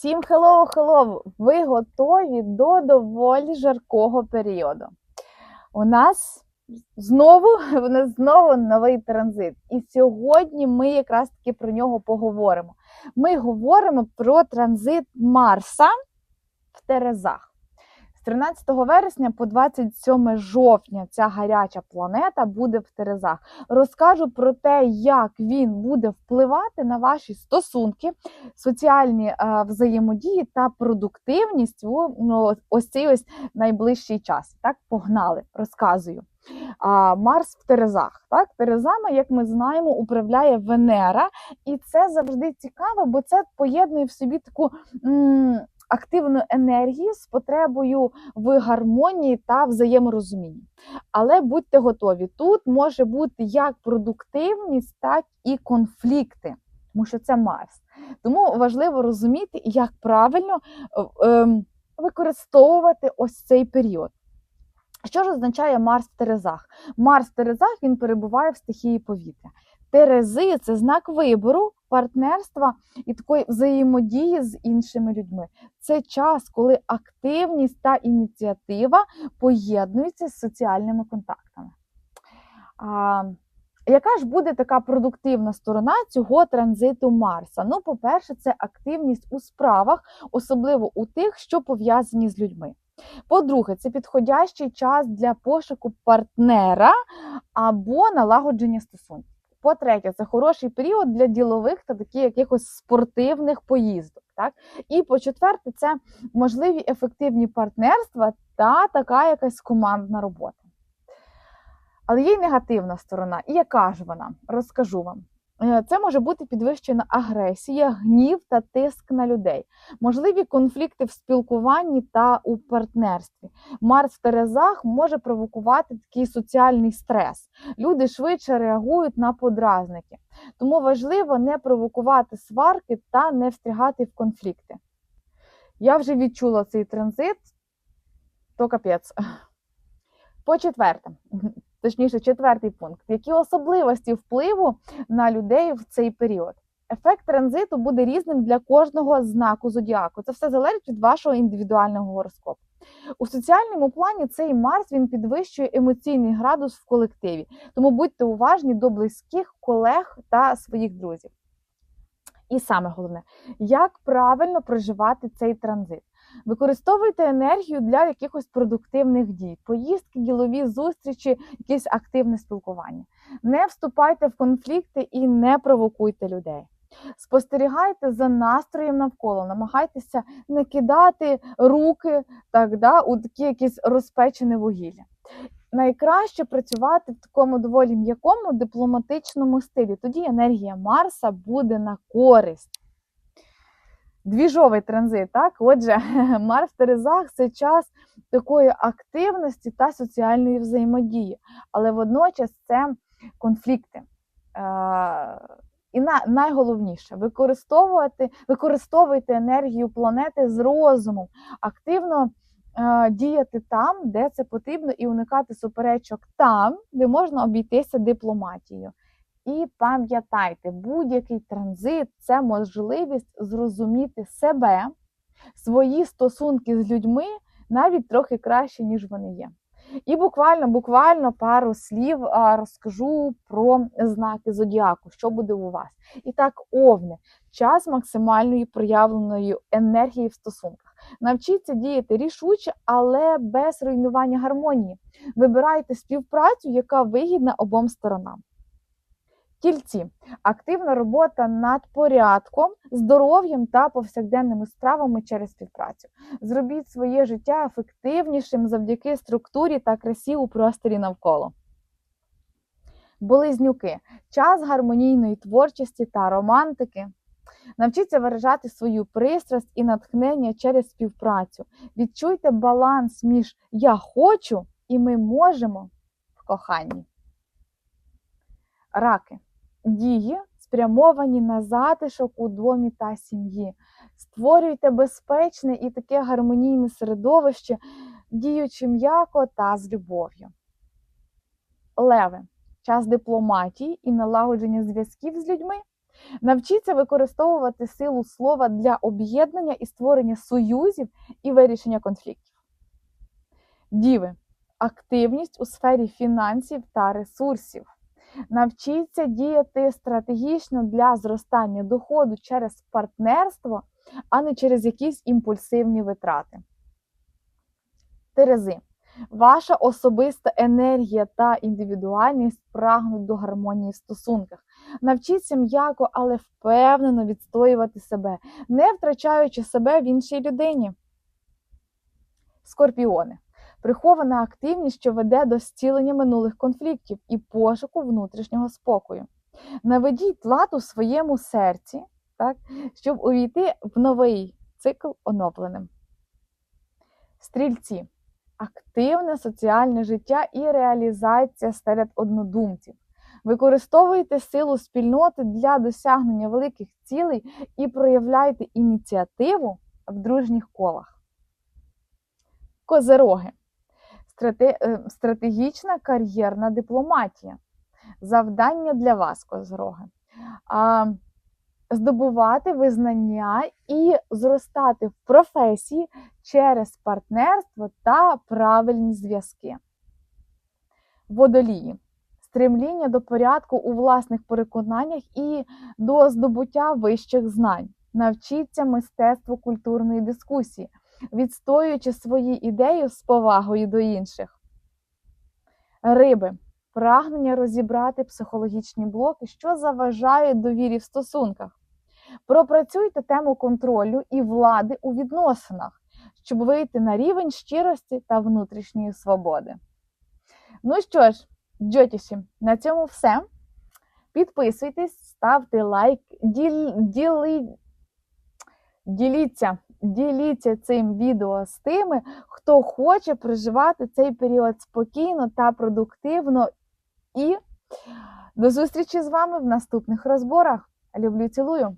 Всім хеллоу, хеллоу! Ви готові до доволі жаркого періоду. У нас знову у нас знову новий транзит. І сьогодні ми якраз таки про нього поговоримо. Ми говоримо про транзит Марса в Терезах. З 13 вересня по 27 жовтня ця гаряча планета буде в Терезах. Розкажу про те, як він буде впливати на ваші стосунки, соціальні е, взаємодії та продуктивність у ну, ось цей ось найближчий час. Так, погнали, розказую. А, Марс в Терезах. Так, Терезами, як ми знаємо, управляє Венера, і це завжди цікаво, бо це поєднує в собі таку. м, Активну енергію з потребою в гармонії та взаєморозумінні. Але будьте готові, тут може бути як продуктивність, так і конфлікти, тому що це Марс. Тому важливо розуміти, як правильно е, ем, використовувати ось цей період. Що ж означає Марс в Терезах? Марс в Терезах він перебуває в стихії повітря. Терези це знак вибору, партнерства і такої взаємодії з іншими людьми. Це час, коли активність та ініціатива поєднуються з соціальними контактами. А, яка ж буде така продуктивна сторона цього транзиту Марса? Ну, по-перше, це активність у справах, особливо у тих, що пов'язані з людьми. По-друге, це підходящий час для пошуку партнера або налагодження стосунків. По-третє, це хороший період для ділових та таких якихось спортивних поїздок. Так? І по-четверте, це можливі ефективні партнерства та така якась командна робота. Але є й негативна сторона. І яка ж вона? Розкажу вам. Е, Це може бути підвищена агресія, гнів та тиск на людей, можливі конфлікти в спілкуванні та у партнерстві. Марс в Терезах може провокувати такий соціальний стрес. Люди швидше реагують на подразники. Тому важливо не провокувати сварки та не встрягати в конфлікти. Я вже відчула цей транзит, то капець. По четверте, точніше, четвертий пункт. Які особливості впливу на людей в цей період? Ефект транзиту буде різним для кожного знаку зодіаку. Це все залежить від вашого індивідуального гороскопу. У соціальному плані цей Марс він підвищує емоційний градус в колективі, тому будьте уважні до близьких колег та своїх друзів. І саме головне, як правильно проживати цей транзит. Використовуйте енергію для якихось продуктивних дій, поїздки, ділові зустрічі, якесь активне спілкування. Не вступайте в конфлікти і не провокуйте людей. Спостерігайте за настроєм навколо, намагайтеся не кидати руки так, да, у такі якісь розпечене вугілля. Найкраще працювати в такому доволі м'якому дипломатичному стилі. Тоді енергія Марса буде на користь. Двіжовий транзит, так? Отже, Марс Терезах це час такої активності та соціальної взаємодії, але водночас це конфлікти. І на, найголовніше використовувати, використовуйте енергію планети з розумом, активно е, діяти там, де це потрібно, і уникати суперечок там, де можна обійтися дипломатією. І пам'ятайте, будь-який транзит це можливість зрозуміти себе, свої стосунки з людьми навіть трохи краще, ніж вони є. І буквально, буквально пару слів розкажу про знаки зодіаку, що буде у вас. І так, овни, час максимальної проявленої енергії в стосунках. Навчіться діяти рішуче, але без руйнування гармонії. Вибирайте співпрацю, яка вигідна обом сторонам. Тільці активна робота над порядком, здоров'ям та повсякденними справами через співпрацю. Зробіть своє життя ефективнішим завдяки структурі та красі у просторі навколо. Близнюки час гармонійної творчості та романтики. Навчіться виражати свою пристрасть і натхнення через співпрацю. Відчуйте баланс між я хочу і ми можемо в коханні. Раки. Дії спрямовані на затишок у домі та сім'ї. Створюйте безпечне і таке гармонійне середовище, діючи м'яко та з любов'ю. Леви час дипломатії і налагодження зв'язків з людьми. Навчіться використовувати силу слова для об'єднання і створення союзів і вирішення конфліктів. Діви. Активність у сфері фінансів та ресурсів. Навчіться діяти стратегічно для зростання доходу через партнерство, а не через якісь імпульсивні витрати. Терези. Ваша особиста енергія та індивідуальність прагнуть до гармонії в стосунках. Навчіться м'яко, але впевнено відстоювати себе, не втрачаючи себе в іншій людині. Скорпіони. Прихована активність, що веде до зцілення минулих конфліктів і пошуку внутрішнього спокою. Наведіть лад у своєму серці, так, щоб увійти в новий цикл оновленим. Стрільці. Активне соціальне життя і реалізація серед однодумців. Використовуйте силу спільноти для досягнення великих цілей і проявляйте ініціативу в дружніх колах. Козероги. Е, Стратегічна кар'єрна дипломатія. Завдання для вас, козероги. А, Здобувати визнання і зростати в професії через партнерство та правильні зв'язки. Водолії. Стремління до порядку у власних переконаннях і до здобуття вищих знань. Навчіться мистецтву культурної дискусії, відстоюючи свої ідеї з повагою до інших. Риби. Прагнення розібрати психологічні блоки, що заважають довірі в стосунках. Пропрацюйте тему контролю і влади у відносинах, щоб вийти на рівень щирості та внутрішньої свободи. Ну що ж, Джотіші, на цьому все. Підписуйтесь, ставте лайк, діл, діли, діліться, діліться цим відео з тими, хто хоче проживати цей період спокійно та продуктивно. І до зустрічі з вами в наступних розборах. Люблю, цілую!